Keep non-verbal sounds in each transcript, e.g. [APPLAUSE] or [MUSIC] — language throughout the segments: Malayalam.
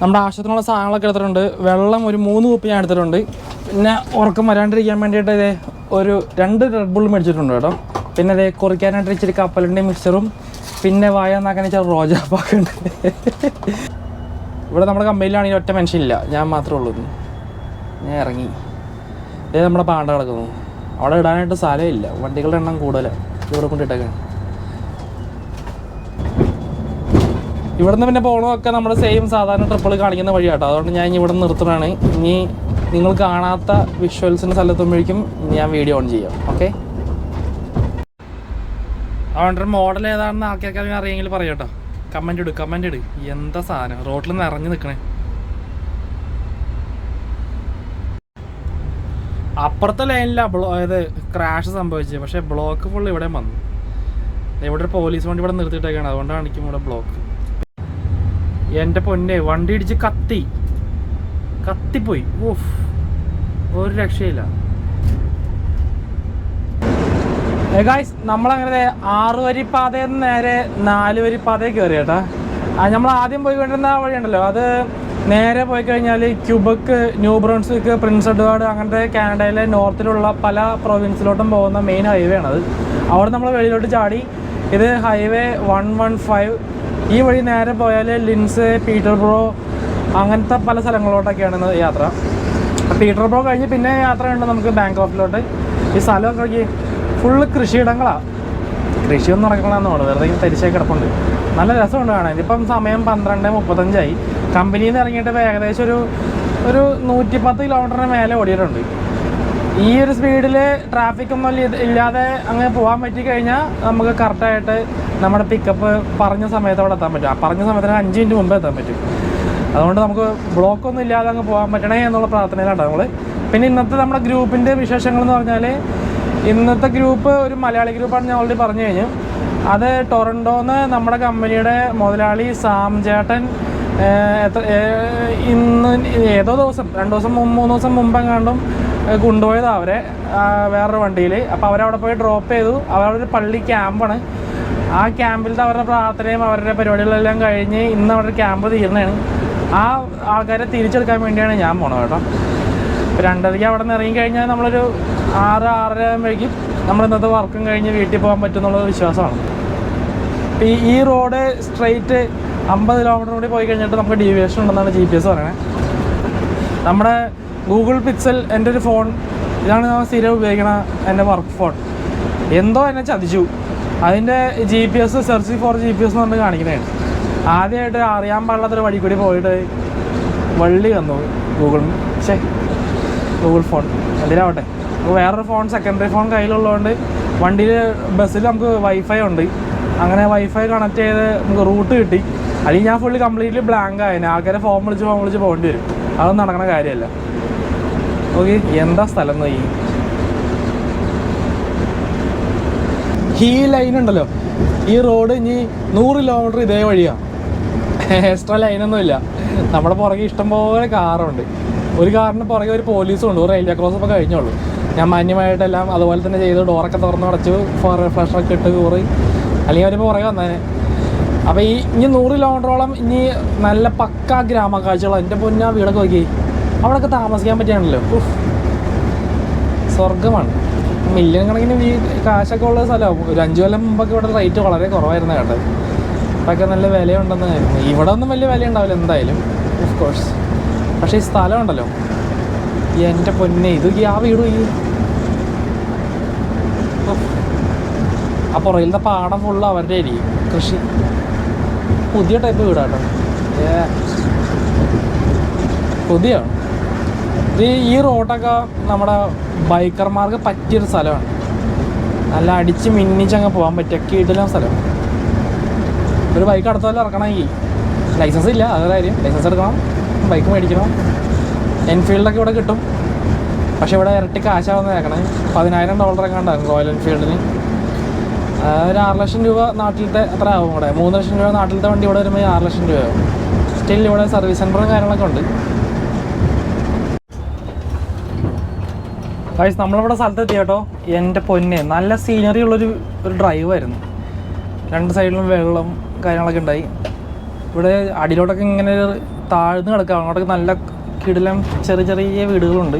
നമ്മുടെ ആവശ്യത്തിനുള്ള സാധനങ്ങളൊക്കെ എടുത്തിട്ടുണ്ട്. വെള്ളം ഒരു മൂന്ന് കുപ്പി ഞാൻ എടുത്തിട്ടുണ്ട്. പിന്നെ ഉറക്കം വരാണ്ടിരിക്കാൻ വേണ്ടിയിട്ട് ഇതേ ഒരു രണ്ട് റെഡ് ബുൾ മേടിച്ചിട്ടുണ്ട് കേട്ടോ. പിന്നെ ഇതേ കുറിക്കാനായിട്ട് ഇച്ചിരി കപ്പലിന്റെ മിക്സറും പിന്നെ വായ എന്നാക്കാൻ വെച്ചാൽ റോജാപ്പാക്കുണ്ട് ഇവിടെ നമ്മുടെ കമ്പനിയിലാണെങ്കിൽ ഒറ്റ മനുഷ്യനില്ല. ഞാൻ മാത്രമേ ഉള്ളൂ ഞാൻ ഇറങ്ങി. ഇതേ നമ്മുടെ പാണ്ട കിടക്കുന്നു. അവിടെ ഇടാനായിട്ട് സ്ഥലമില്ല. വണ്ടികളുടെ എണ്ണം കൂടുതലാണ് ഇവിടെ കൊണ്ടിട്ടേക്കാണ് ഇവിടുന്ന് പിന്നെ പോകണമൊക്കെ നമ്മൾ സെയിം സാധാരണ ട്രിപ്പിൾ കാണിക്കുന്ന വഴിയാട്ടോ. അതുകൊണ്ട് ഞാൻ ഇനി ഇവിടെ നിർത്തുകയാണ് ഇനി നിങ്ങൾ കാണാത്ത വിഷ്വൽസിന്റെ സ്ഥലത്തുമ്പോഴേക്കും ഞാൻ വീഡിയോ ഓൺ ചെയ്യാം. ഓക്കെ അതുകൊണ്ട് മോഡൽ ഏതാണെന്ന് ആൾക്കാർക്ക് അറിയെങ്കിൽ പറയട്ടോ. കമന്റ് ഇട് കമന്റ് ഇട്. എന്താ സാധനം? റോട്ടിൽ നിറഞ്ഞു നിൽക്കണേ അപ്പുറത്തെ ലൈനിലാണ് ബ്ലോ അതായത് ക്രാഷ് സംഭവിച്ചത്. പക്ഷേ ബ്ലോക്ക് ഫുൾ ഇവിടെ വന്നു. ഇവിടെ പോലീസ് വണ്ടി ഇവിടെ നിർത്തിയിട്ടൊക്കെയാണ് അതുകൊണ്ടാണ് എനിക്കും ഇവിടെ ബ്ലോക്ക് എന്റെ പൊന്നെ വണ്ടി ഇടിച്ച് കത്തി. കത്തിപ്പോയി. ഓഫ് ഒരു രക്ഷയില്ല. ഗായ്സ് നമ്മളങ്ങനെ ആറ് വരി പാതയിൽ നിന്ന് നേരെ നാല് വരി പാതയിൽ കയറി കേട്ടാ നമ്മൾ ആദ്യം പോയിക്കൊണ്ടിരുന്ന ആ വഴിയുണ്ടല്ലോ അത് നേരെ പോയി കഴിഞ്ഞാൽ Quebec New Brunswick Prince Edward അങ്ങനത്തെ കാനഡയിലെ നോർത്തിലുള്ള പല പ്രൊവിൻസിലോട്ടും പോകുന്ന മെയിൻ ഹൈവേ ആണത്. അവിടെ നമ്മൾ വെളിയിലോട്ട് ചാടി. ഇത് ഹൈവേ വൺ വൺ ഫൈവ് ഈ വഴി നേരെ പോയാൽ ലിൻസ് പീറ്റർ ബ്രോ അങ്ങനത്തെ പല സ്ഥലങ്ങളിലോട്ടൊക്കെയാണ് ഇന്ന് യാത്ര. പീറ്റർ ബ്രോ കഴിഞ്ഞ് പിന്നെ യാത്രയുണ്ട് നമുക്ക് ബാങ്കോക്കിലോട്ട്. ഈ സ്ഥലമൊക്കെ ഫുള്ള് കൃഷിയിടങ്ങളാണ് കൃഷിയൊന്നും നടക്കണമെന്ന് തോന്നുന്നു. വെറുതെ തരിശായി കിടപ്പുണ്ട്. നല്ല രസമുണ്ട് കാണാൻ. ഇപ്പം സമയം പന്ത്രണ്ട് മുപ്പത്തഞ്ചായി. കമ്പനിയിൽ നിന്ന് ഇറങ്ങിയിട്ട് ഏകദേശം ഒരു ഒരു നൂറ്റിപ്പത്ത് കിലോമീറ്ററിന് മേലെ ഓടിയിട്ടുണ്ട്. ഈ ഒരു സ്പീഡിൽ ട്രാഫിക് ഒന്നും ഇല്ലാതെ അങ്ങ് പോകാൻ പറ്റി കഴിഞ്ഞാൽ നമുക്ക് കറക്റ്റായിട്ട് നമ്മുടെ പിക്കപ്പ് പറഞ്ഞ സമയത്ത് അവിടെ എത്താൻ പറ്റും. ആ പറഞ്ഞ സമയത്തിന് അഞ്ച് മിനിറ്റ് മുമ്പ് എത്താൻ പറ്റും. അതുകൊണ്ട് നമുക്ക് ബ്ലോക്ക് ഒന്നും ഇല്ലാതെ അങ്ങ് പോകാൻ പറ്റണേ എന്നുള്ള പ്രാർത്ഥനയിലാണ് നമ്മൾ പിന്നെ ഇന്നത്തെ നമ്മുടെ ഗ്രൂപ്പിന്റെ വിശേഷങ്ങൾ എന്ന് പറഞ്ഞാൽ ഇന്നത്തെ ഗ്രൂപ്പ് ഒരു മലയാളി ഗ്രൂപ്പാണ് ഞാൻ ഓൾറെഡി പറഞ്ഞു കഴിഞ്ഞു. അത് ടൊറന്റോന്ന് നമ്മുടെ കമ്പനിയുടെ മുതലാളി സാം ചേട്ടൻ എത്ര ഇന്ന് ഏതോ ദിവസം രണ്ട് ദിവസം മൂന്ന് ദിവസം മുമ്പെങ്ങാണ്ടും ഏഹ്, കൊണ്ടുപോയതാണ് അവരെ വേറൊരു വണ്ടിയിൽ അപ്പോൾ അവരവിടെ പോയി ഡ്രോപ്പ് ചെയ്തു. അവരുടെ ഒരു പള്ളി ക്യാമ്പാണ്. ആ ക്യാമ്പിലത്തെ അവരുടെ പ്രാർത്ഥനയും അവരുടെ പരിപാടികളെല്ലാം കഴിഞ്ഞ് ഇന്ന് അവരുടെ ക്യാമ്പ് തീർന്നതാണ്. ആ ആൾക്കാരെ തിരിച്ചെടുക്കാൻ വേണ്ടിയാണ് ഞാൻ പോണത് കേട്ടോ. രണ്ടരയ്ക്ക് അവിടെ നിന്ന് ഇറങ്ങിക്കഴിഞ്ഞാൽ നമ്മളൊരു ആറ് ആറര ആകുമ്പോഴേക്കും നമ്മൾ ഇന്നത്തെ വർക്കും കഴിഞ്ഞ് വീട്ടിൽ പോകാൻ പറ്റും എന്നുള്ളത് വിശ്വാസമാണ്. ഈ ഈ റോഡ് സ്ട്രെയിറ്റ് അമ്പത് കിലോമീറ്റർ കൂടി പോയി കഴിഞ്ഞിട്ട് നമുക്ക് ഡീവിയേഷൻ ഉണ്ടെന്നാണ് ജി പി എസ് പറയണത് നമ്മുടെ ഗൂഗിൾ പിക്സൽ എന്റെ ഒരു ഫോൺ ഇതാണ് ഞാൻ സ്ഥിരം ഉപയോഗിക്കണ എന്റെ വർക്ക് ഫോൺ എന്തോ എന്നെ ചതിച്ചു. അതിന്റെ G P S search for G P S എന്ന് പറഞ്ഞ് കാണിക്കുന്നതാണ് ആദ്യമായിട്ട് അറിയാൻ പാടില്ലാത്തൊരു വഴി കൂടി പോയിട്ട് വള്ളി വന്നു ഗൂഗിൾ ശേ ഗൂഗിൾ ഫോൺ എന്തിനാവട്ടെ വേറൊരു ഫോൺ സെക്കൻഡറി ഫോൺ കയ്യിലുള്ളതുകൊണ്ട് വണ്ടിയിൽ ബസ്സിൽ നമുക്ക് വൈഫൈ ഉണ്ട്. അങ്ങനെ വൈഫൈ കണക്ട് ചെയ്ത് നമുക്ക് റൂട്ട് കിട്ടി. അല്ലെങ്കിൽ ഞാൻ ഫുള്ളി കംപ്ലീറ്റ്ലി ബ്ലാങ്ക് ആയതിനെ ആൾക്കാരെ ഫോം വിളിച്ച് ഫോൺ വിളിച്ച് പോകേണ്ടി വരും. അതൊന്നും നടക്കണ കാര്യമല്ല. ഓക്കെ എന്താ സ്ഥലം എന്ന് ഈ ലൈൻ ഉണ്ടല്ലോ. ഈ റോഡ് ഇനി നൂറ് കിലോമീറ്റർ ഇതേ വഴിയാണ് എക്സ്ട്രാ ലൈനൊന്നും ഇല്ല. നമ്മുടെ പുറകെ ഇഷ്ടംപോലെ കാറുണ്ട് ഒരു കാറിന് പുറകെ ഒരു പോലീസും ഉണ്ട്. റെയിൽവേ ക്രോസ് ഒക്കെ കഴിഞ്ഞുള്ളൂ ഞാൻ മാന്യമായിട്ടെല്ലാം അതുപോലെ തന്നെ ചെയ്ത് ഡോറൊക്കെ തുറന്ന് അടച്ചു ഫ്ലഷൊക്കെ ഇട്ട് കൂറി. അല്ലെങ്കിൽ അവരിപ്പോൾ പുറകെ വന്നേനെ. അപ്പോൾ ഈ ഇനി നൂറ് കിലോമീറ്ററോളം ഇനി നല്ല പക്കാ ഗ്രാമക്കാഴ്ചകളാണ് എന്റെ പൊന്നാ വീടൊക്കെ നോക്കി അവിടെയൊക്കെ താമസിക്കാൻ പറ്റിയാണല്ലോ. സ്വർഗമാണ് മില്യൺ കണക്കിന് വീ കാശൊക്കെ ഉള്ള സ്ഥലമാണ് ഒരു അഞ്ചു കൊല്ലം മുമ്പൊക്കെ ഇവിടെ റേറ്റ് വളരെ കുറവായിരുന്നു കേട്ടത് ഇപ്പൊക്കെ നല്ല വിലയുണ്ടെന്ന് ഇവിടെ ഒന്നും വലിയ വില ഉണ്ടാവില്ല എന്തായാലും. ഓഫ് കോഴ്സ് പക്ഷേ ഈ സ്ഥലം ഉണ്ടല്ലോ എന്റെ പൊന്നെ ഇത് ആ വീടും ഈ. ആ പുറകിലത്തെ പാടം ഫുള്ള് അവരുടെ ആയിരിക്കും കൃഷി. പുതിയ ടൈപ്പ് വീടാട്ടോ. പുതിയ. ഈ ഈ റോഡൊക്കെ നമ്മുടെ ബൈക്കർമാർക്ക് പറ്റിയൊരു സ്ഥലമാണ്. നല്ല അടിച്ച് മിന്നിച്ചങ്ങ് പോകാൻ പറ്റിയ കീട്ടിലും സ്ഥലം. ഒരു ബൈക്ക് അടുത്ത പോലെ ഇറക്കണമെങ്കിൽ ലൈസൻസ് ഇല്ല അതൊരു കാര്യം. ലൈസൻസ് എടുക്കണം ബൈക്ക് മേടിക്കണം. എൻഫീൽഡൊക്കെ ഇവിടെ കിട്ടും. പക്ഷേ ഇവിടെ ഇരട്ടി കാശാവുന്ന കേൾക്കണേ പതിനായിരം ഡോളർ എങ്ങാണ്ടാകും റോയൽ എൻഫീൽഡിന് ഒരു ആറ് ലക്ഷം രൂപ നാട്ടിലത്തെ അത്ര ആവും ഇവിടെ. മൂന്ന് ലക്ഷം രൂപ നാട്ടിലത്തെ വണ്ടി ഇവിടെ വരുമ്പോൾ ആറ് ലക്ഷം രൂപയാവും സ്റ്റിൽ ഇവിടെ സർവീസ് സെന്ററും കാര്യങ്ങളൊക്കെ ഉണ്ട്. കഴിച്ച് നമ്മളിവിടെ സ്ഥലത്തെത്തി കേട്ടോ. എന്റെ പൊന്നെ നല്ല സീനറി ഉള്ളൊരു ഒരു ഡ്രൈവായിരുന്നു രണ്ട് സൈഡിലും വെള്ളം കാര്യങ്ങളൊക്കെ ഉണ്ടായി. ഇവിടെ അടിയിലോട്ടൊക്കെ ഇങ്ങനെ താഴ്ന്ന് കിടക്കാം. അങ്ങോട്ടൊക്കെ നല്ല കിടിലം ചെറിയ ചെറിയ വീടുകളുണ്ട്.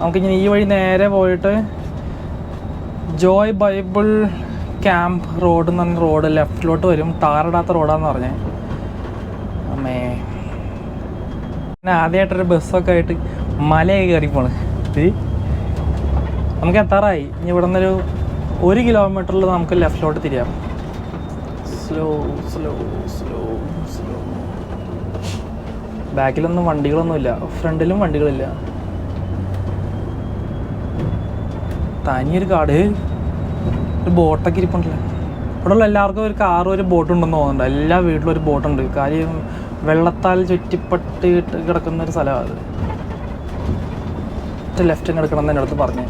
നമുക്കിങ്ങനെ ഈ വഴി നേരെ പോയിട്ട് ജോയ് ബൈബിൾ ക്യാമ്പ് റോഡ് എന്ന് പറഞ്ഞ റോഡ് ലെഫ്റ്റിലോട്ട് വരും. ടാറിടാത്ത റോഡാന്ന് പറഞ്ഞേ. അമ്മേ. പിന്നെ ആദ്യമായിട്ടൊരു ബസ്സൊക്കെ ആയിട്ട് മലയൊക്കെ കയറി പോണ്. നമുക്ക് എത്താറായി. ഇനി ഇവിടെ നിന്നൊരു ഒരു കിലോമീറ്ററിൽ നമുക്ക് ലെഫ്റ്റിലോട്ട് തിരിയാം. സ്ലോ സ്ലോ സ്ലോ സ്ലോ ബാക്കിലൊന്നും വണ്ടികളൊന്നുമില്ല. ഫ്രണ്ടിലും വണ്ടികളില്ല. തനിയൊരു കാട്. ഒരു ബോട്ടൊക്കെ ഇരിപ്പുണ്ടല്ലോ. ഇവിടെ ഉള്ള എല്ലാവർക്കും ഒരു കാറും ഒരു ബോട്ടും ഉണ്ടെന്ന് തോന്നുന്നുണ്ട്. എല്ലാ വീട്ടിലും ഒരു ബോട്ടുണ്ട് കാര്യം വെള്ളത്താൽ ചുറ്റിപ്പെട്ട് കിടക്കുന്ന ഒരു സ്ഥലമാണ് അത്. ലെഫ്റ്റിന് എടുക്കണം എന്ന് എന്റെ അടുത്ത് പറഞ്ഞു.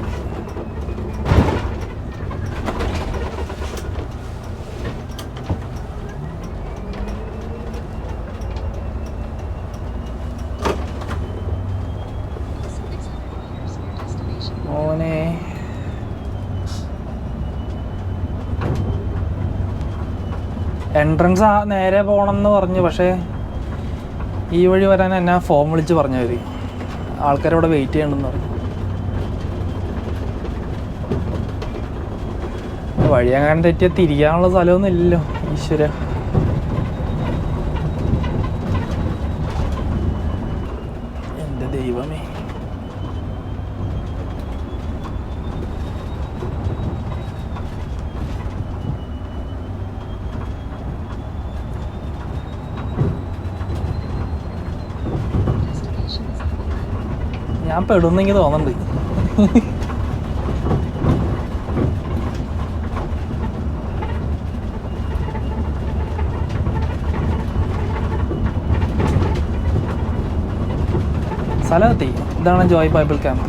എൻട്രൻസ് ആ നേരെ പോകണമെന്ന് പറഞ്ഞു പക്ഷേ ഈ വഴി വരാൻ എന്നെ ഫോം വിളിച്ച് പറഞ്ഞു അവർ ആൾക്കാരവിടെ വെയിറ്റ് ചെയ്യണമെന്ന് പറഞ്ഞു. വഴി അങ്ങനെ തെറ്റിയാൽ തിരിയാനുള്ള സ്ഥലമൊന്നും ഇല്ലല്ലോ ഈശ്വര എന്റെ ദൈവമേ ഞാൻ പെടുന്നെങ്കിൽ തോന്നുന്നുണ്ട് സ്ഥലമെത്തി ഇതാണ് ജോയ് ബൈബിൾ ക്യാമ്പ്.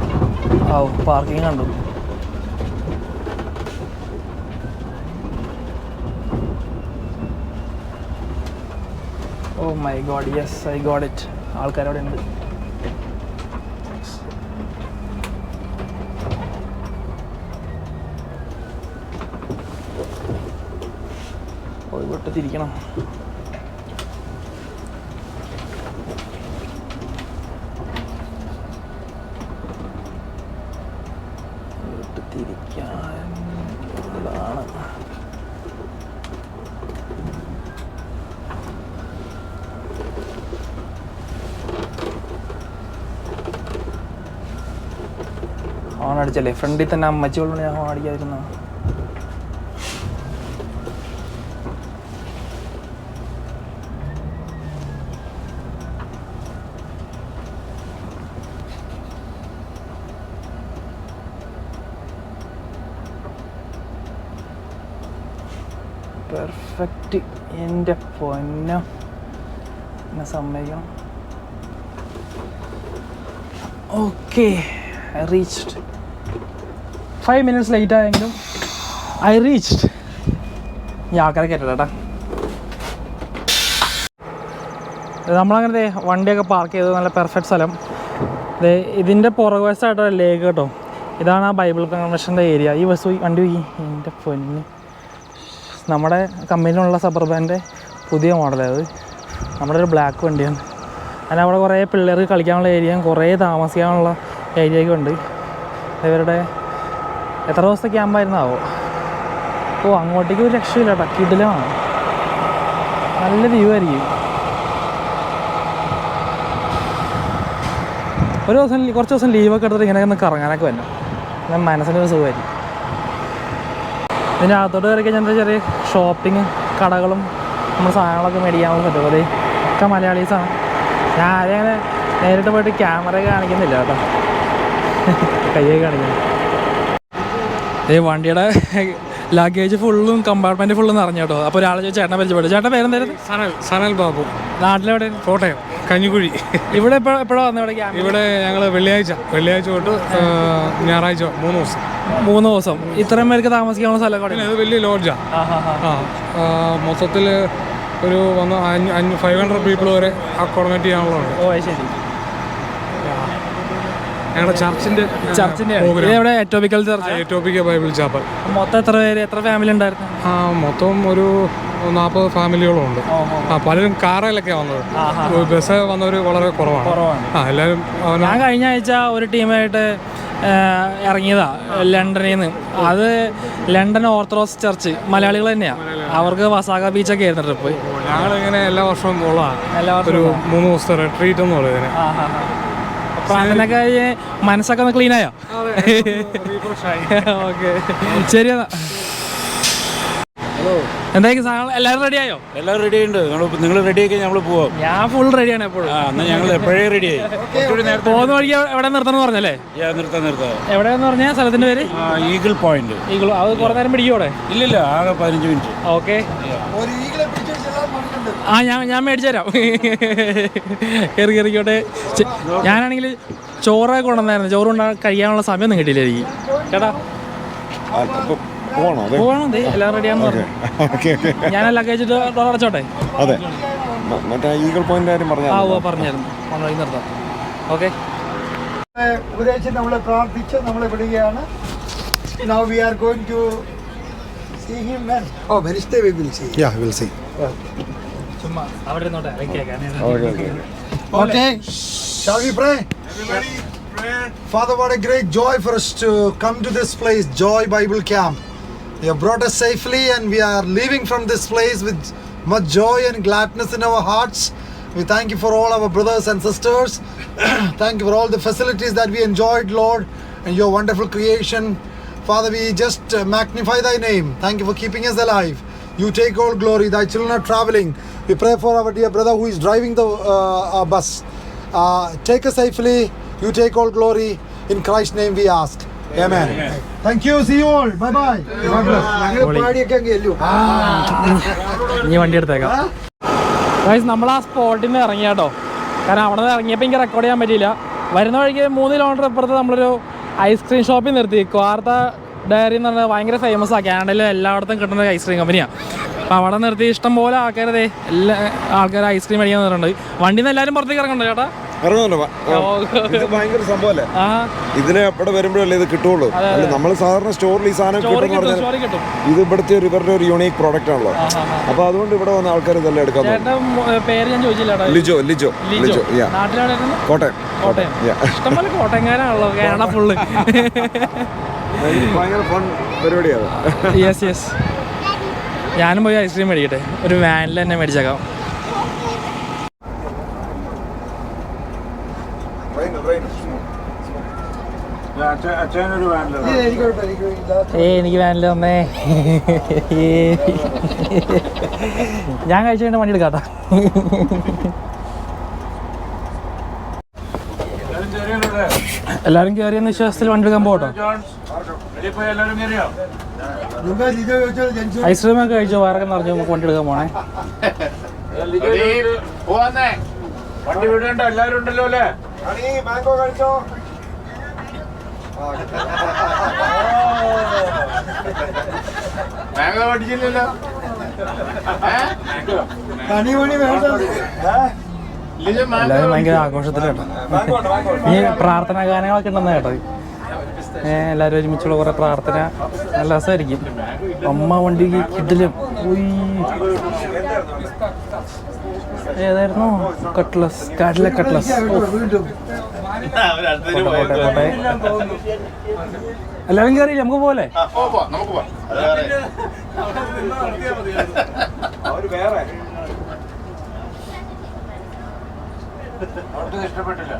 ആ പാർക്കിംഗ് കണ്ടു. ഓ my god yes I got it. ആൾക്കാരവിടെ ഉണ്ട്. പോയി വിട്ട് തിരിക്കണം വിട്ട് തിരിക്കാൻ ഉള്ളതാണ്. ഹോൺ അടിച്ചല്ലേ? ഫ്രണ്ടിൽ തന്നെ അമ്മച്ചുകൊണ്ട് ഞാൻ ഹോൺ പെർഫെക്റ്റ് എന്റെ പൊന്ന എന്നെ സമ്മതിക്കണം okay reached five minutes late ആയെങ്കിലും ഐ റീച്ച്ഡ് ഈ ആൾക്കാരെ കയറ്റേട്ടാ നമ്മളങ്ങനെ വണ്ടിയൊക്കെ പാർക്ക് ചെയ്തത് നല്ല പെർഫെക്റ്റ് സ്ഥലം. ഇതിന്റെ പുറകുവശമായിട്ടൊരു ലേക്ക് കേട്ടോ. ഇതാണ് ആ ബൈബിൾ കൺവെൻഷന്റെ ഏരിയ ഈ ബസ് വണ്ടി പോയി. എന്റെ പൊന്ന് നമ്മുടെ കമ്പനിയിലുള്ള സബർബാന്റെ പുതിയ മോഡലായത് നമ്മുടെ ഒരു ബ്ലാക്ക് വണ്ടിയാണ്. അതിന് അവിടെ കുറേ പിള്ളേർക്ക് കളിക്കാനുള്ള ഏരിയയും കുറേ താമസിക്കാനുള്ള ഏരിയയൊക്കെ ഉണ്ട്. ഇവരുടെ എത്ര ദിവസത്തെ ക്യാമ്പായിരുന്നാവോ ഓ അങ്ങോട്ടേക്ക് ഒരു രക്ഷയില്ല കേട്ടോ നല്ല വ്യൂ ആയിരിക്കും. ഒരു ദിവസം കുറച്ച് ദിവസം ലീവൊക്കെ എടുത്തിട്ട് ഇങ്ങനെയൊക്കെ ഒന്ന് കറങ്ങാനൊക്കെ വരണം. എന്നാൽ മനസ്സിനൊരു സുഖമായിരിക്കും. ഇതിന്റെ അകത്തോട്ട് കയറി കഴിഞ്ഞാൽ ചെറിയ ഷോപ്പിംഗ് കടകളും നമ്മൾ സാധനങ്ങളൊക്കെ മേടിക്കാവും പറ്റും അതെ ഒക്കെ മലയാളീസാണ് ഞാൻ ആരെയും അങ്ങനെ നേരിട്ട് പോയിട്ട് ക്യാമറ കാണിക്കുന്നില്ല കേട്ടോ. കയ്യൊക്കെ കാണിക്കുന്നു ഈ വണ്ടിയുടെ ലഗേജ് ഫുള്ളും കമ്പാർട്ട്മെന്റ് ഫുള്ളും നിറഞ്ഞു കേട്ടോ. അപ്പോൾ ഒരാളെ ചേട്ടനെ പരിചയപ്പെട്ടു ചേട്ടൻ പേരെന്തായിരുന്നു? സനൽ സനൽ ബാബു. നാട്ടിലെവിടെ കോട്ടയം. കഞ്ഞിക്കുഴി. ഇവിടെ എപ്പോഴും എപ്പോഴാണ് ഇവിടെ ഞങ്ങൾ വെള്ളിയാഴ്ച. വെള്ളിയാഴ്ച തൊട്ട് ഞായറാഴ്ച മൂന്ന് ദിവസം. മൂന്ന് ദിവസം. ഇത്രയും പേർക്ക് താമസിക്കാനുള്ള സ്ഥലം അത് ഇത് വലിയ ലോഡ്ജാണ് ആ മൊത്തത്തിൽ ഒരു വന്ന് അഞ്ഞ് ഫൈവ് ഹൺഡ്രഡ് പീപ്പിൾ വരെ അക്കോമഡേറ്റ് ചെയ്യാനുള്ളതാണ്. ഓ ശരി. ഞങ്ങളുടെ ചർച്ചിന്റെ ചർച്ചിന്റെ. ഇവിടെ Ethiopical church Ethiopica Bible chapel മൊത്തം എത്ര പേര്? എത്ര ഫാമിലി ഉണ്ടായിരുന്നു? ആ മൊത്തം ഒരു നാൽപ്പത് ഫാമിലികളും ഉണ്ട് ആ പലരും കാറിലൊക്കെ വന്നത്. ബസ് വന്നവർ വളരെ കുറവാണ്. ആ എല്ലാവരും ഞാൻ കഴിഞ്ഞ ആഴ്ച ഒരു ടീമായിട്ട് ഇറങ്ങിയതാ ലണ്ടനിൽ നിന്ന് അത് ലണ്ടൻ ഓർത്തഡോക്സ് ചർച്ച് മലയാളികൾ തന്നെയാണ് അവർക്ക് വസാക ബീച്ചൊക്കെ ആയിരുന്നു ട്രിപ്പ് ഞങ്ങളിങ്ങനെ എല്ലാ വർഷവും ഉള്ളതാണ് ഒരു മൂന്ന് ദിവസത്തെ റിട്രീറ്റ് എന്ന് പറയുന്നത് പ്രാർത്ഥനയൊക്കെ മനസ്സൊക്കെ ഒന്ന് ക്ലീൻ ആയോ? [LAUGHS] ഓക്കെ. ശരി എന്നാ. എന്തായാലും സാധനം എല്ലാവരും റെഡി ആയോ? എല്ലാം റെഡി ഉണ്ട് നിങ്ങൾ റെഡി ആക്കി നമ്മൾ പോവാം. ഞാൻ ഫുൾ റെഡിയാണ് എപ്പോഴും. ആ എന്നാൽ ഞങ്ങൾ എപ്പോഴേ റെഡി ആയി? [LAUGHS] കുറച്ചുകൂടി നേരത്തെ പോകുന്ന വഴിക്ക് എവിടെ നിർത്തണം പറഞ്ഞല്ലേ? യാ, നിർത്താം നിർത്താം. എവിടെയെന്ന് പറഞ്ഞാൽ സ്ഥലത്തിന്റെ പേര്? ഈഗിൾ പോയിന്റ് ഈഗിൾ അത് കുറേ നേരം പിടിക്കൂടെ ഇല്ലില്ല ആകെ പതിനഞ്ച് മിനിറ്റ് ഓക്കെ ആ ഞാൻ ഞാൻ മേടിച്ചു തരാം. കയറി കയറിക്കോട്ടെ ഞാനാണെങ്കിൽ ചോറൊക്കെ കൊണ്ടുവന്നായിരുന്നു. ചോറ് കൊണ്ടാ കഴിയാനുള്ള സമയമൊന്നും കിട്ടിയില്ല എനിക്ക്. ചേട്ടാ. പോകണോ പോകണം എല്ലാം റെഡിയാന്ന് പറഞ്ഞു. ഓക്കെ. ഓക്കെ ഞാൻ ലഗേജ് അടച്ചോട്ടെ? അതെ. മറ്റേ ഈഗിൾ പോയിന്റ് കാര്യം ആ പറഞ്ഞാൽ ഓ പറഞ്ഞായിരുന്നു. കൊണ്ടുപോയി നിർത്താം ഓക്കെ. ഉപദേശിച്ച് നമ്മൾ പ്രാർത്ഥിച്ച് നമ്മൾ വിടുകയാണ്. Now we are going to see him when oh Wednesday we will see ya will see ചുമ്മാ അവിടെ ഇരുന്നോട്ടെ okay okay we pray? Father, what a great joy for us to come to this place, Joy Bible Camp. You have brought us safely, and we are leaving from this place with much joy and gladness in our hearts. We thank you for all our brothers and sisters. [CLEARS THROAT] thank you for all the facilities that we enjoyed, Lord, and your wonderful creation. Father, we just uh, magnify thy name. Thank you for keeping us alive. You take all glory. Thy children are traveling. We pray for our dear brother who is driving the uh, bus. Uh, take us safely. You take all glory. In Christ's name we ask. Amen. You see See bye bye. ഇനി വണ്ടി എടുത്തേക്കാം. ഗൈസ് നമ്മൾ ആ സ്പോട്ടിൽ നിന്ന് ഇറങ്ങി കേട്ടോ കാരണം അവിടെ നിന്ന് ഇറങ്ങിയപ്പോൾ എനിക്ക് റെക്കോർഡ് ചെയ്യാൻ പറ്റിയില്ല. വരുന്ന വഴിക്ക് മൂന്ന് കിലോമീറ്റർ അപ്പുറത്ത് നമ്മളൊരു ഐസ്ക്രീം ഷോപ്പിൽ നിർത്തി. ക്വാർത്ത ഡയറി എന്ന് പറഞ്ഞാൽ ഭയങ്കര ഫേമസ് ആണ് കാനഡയിൽ എല്ലായിടത്തും കിട്ടുന്ന ഒരു ഐസ്ക്രീം കമ്പനിയാണ് അപ്പോൾ അവിടെ നിർത്തി ഇഷ്ടം പോലെ ആൾക്കാരതേ എല്ലാ ആൾക്കാർ ഐസ്ക്രീം മേടിക്കാൻ നിന്നിട്ടുണ്ട് വണ്ടിയിൽ നിന്ന് എല്ലാവരും പുറത്തേക്ക് ഇറങ്ങുന്നുണ്ട് ചേട്ടാ? ഇത് ഭയങ്കര ഇതിന് എവിടെ വരുമ്പോഴല്ലേ ഇത് കിട്ടുള്ളൂ? നമ്മൾ സാധാരണ സ്റ്റോറിൽ ഈ സാധനം കിട്ടും പറഞ്ഞാൽ ഇത് ഇവിടുത്തെ ഒരു ഇവരുടെ ഒരു യൂണീക് പ്രോഡക്റ്റ് ആണല്ലോ. അപ്പൊ അതുകൊണ്ട് ഇവിടെ വന്ന ആൾക്കാർ ഇതെല്ലാം എടുക്കാൻ ലിജോ ലിജോ ലിജോ. കോട്ടയം കോട്ടയം. കോട്ടയംകാരാണല്ലോ കേരള ഫുള്ള് ഭയങ്കര ഫൺ പരിപാടിയാണ് യെസ് യെസ് ഞാനും പോയി ഐസ്ക്രീം മേടിക്കട്ടെ. ഒരു വാനിൽ തന്നെ മേടിച്ചേക്കാം അച്ഛനൊരു വേണ്ട ഏ എനിക്ക് വാനിൽ തന്നേ [LAUGHS] ഞാൻ കഴിച്ചു കഴിഞ്ഞ വണ്ടി എടുക്കാട്ടാ എല്ലാരും കയറിയെന്ന വിശ്വാസത്തിൽ വണ്ടി എടുക്കാൻ കയറിയോ ഐസ്ക്രീം ഒക്കെ കഴിച്ചോ? വേറെ നിറഞ്ഞു നമുക്ക് വണ്ടി എടുക്കാൻ പോണേ. പോവാന്നേ. വണ്ടി വിടണ്ട എല്ലാരും ഉണ്ടല്ലോ അല്ലേ? മാംഗോ കഴിച്ചോ മാംഗോ പഠിച്ചില്ലല്ലോ? എല്ലാവരും ഭയങ്കര ആഘോഷത്തിലാണ് ഈ പ്രാർത്ഥനാ ഗാനങ്ങളൊക്കെ ഉണ്ടെന്ന് കേട്ടത് ഏഹ് എല്ലാവരും ഒരുമിച്ചുള്ള കുറെ പ്രാർത്ഥന. നല്ല രസമായിരിക്കും അമ്മ വണ്ടിക്ക് കിട്ടിലും ഏതായിരുന്നു? കട്ട്ലസ് കാഡിലെ കട്ട്ലസ് കോട്ടെ കോട്ടെ എല്ലാവരും കയറിയില്ല നമുക്ക് പോലെ ഇഷ്ടപ്പെട്ടില്ല.